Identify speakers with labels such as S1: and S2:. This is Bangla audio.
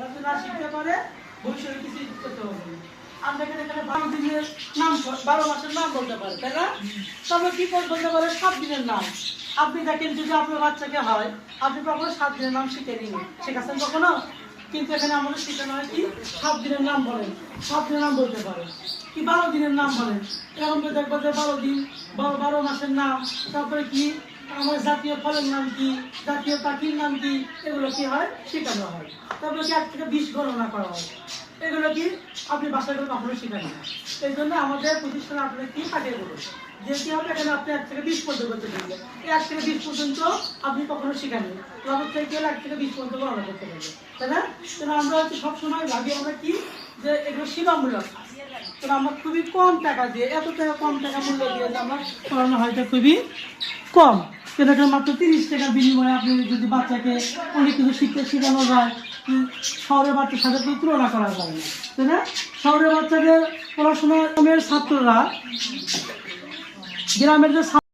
S1: যদি না শিখতে পারে ভবিষ্যতে কিছু করতে এখানে বারো দিনের নাম বারো মাসের নাম বলতে পারে, তাই না? তবে বলতে পারে? সাত দিনের নাম। আপনি দেখেন যদি আপনার বাচ্চাকে হয়, আপনি কখনো সাত দিনের নাম শিখে নিন শেখাচ্ছেন কখনো? কিন্তু এখানে আমাদের শেখানো হয় কি? সাত দিনের নাম বলেন। সাত দিনের নাম বলতে পারে। কি বারো দিনের নাম বলেন? এরকম দেখব যে বারো দিন বারো মাসের নাম, তারপরে কি? আমার জাতীয় ফলের নাম কি? জাতীয় পাখির নাম কি? এগুলো কি হয়? শেখানো হয়। তারপরে কি এক থেকে বিশ গণনা করা হয়? এগুলো কি আপনি করে কখনো শেখান না। এই জন্য আমাদের প্রতিষ্ঠানে আপনাদের কি পাঠিয়ে দেবো যে কি হবে, এখানে আপনি এক থেকে বিশ পর্যন্ত করতে পারবেন। এই এক থেকে বিশ পর্যন্ত আপনি কখনো শেখাননি ক্লাবের থেকে গেলে এক থেকে বিশ পর্যন্ত গণনা করতে পারবেন। তাই না? তাহলে আমরা হচ্ছে সবসময় ভাবি আমরা কি? যে এগুলো সীমামূলক আমরা খুবই কম টাকা দিয়ে, এত টাকা কম টাকা মূল্য দিয়ে আমরা পড়ানো হয়তো খুবই কম। কিন্তু মাত্র তিরিশ টাকার বিনিময়ে আপনি যদি বাচ্চাকে অনেক কিছু শিখতে শেখানো যায় শহরের বাচ্চার সাথে তো তুলনা করা যায় না, তাই না? শহরের বাচ্চাদের পড়াশোনার ছাত্ররা, গ্রামের যে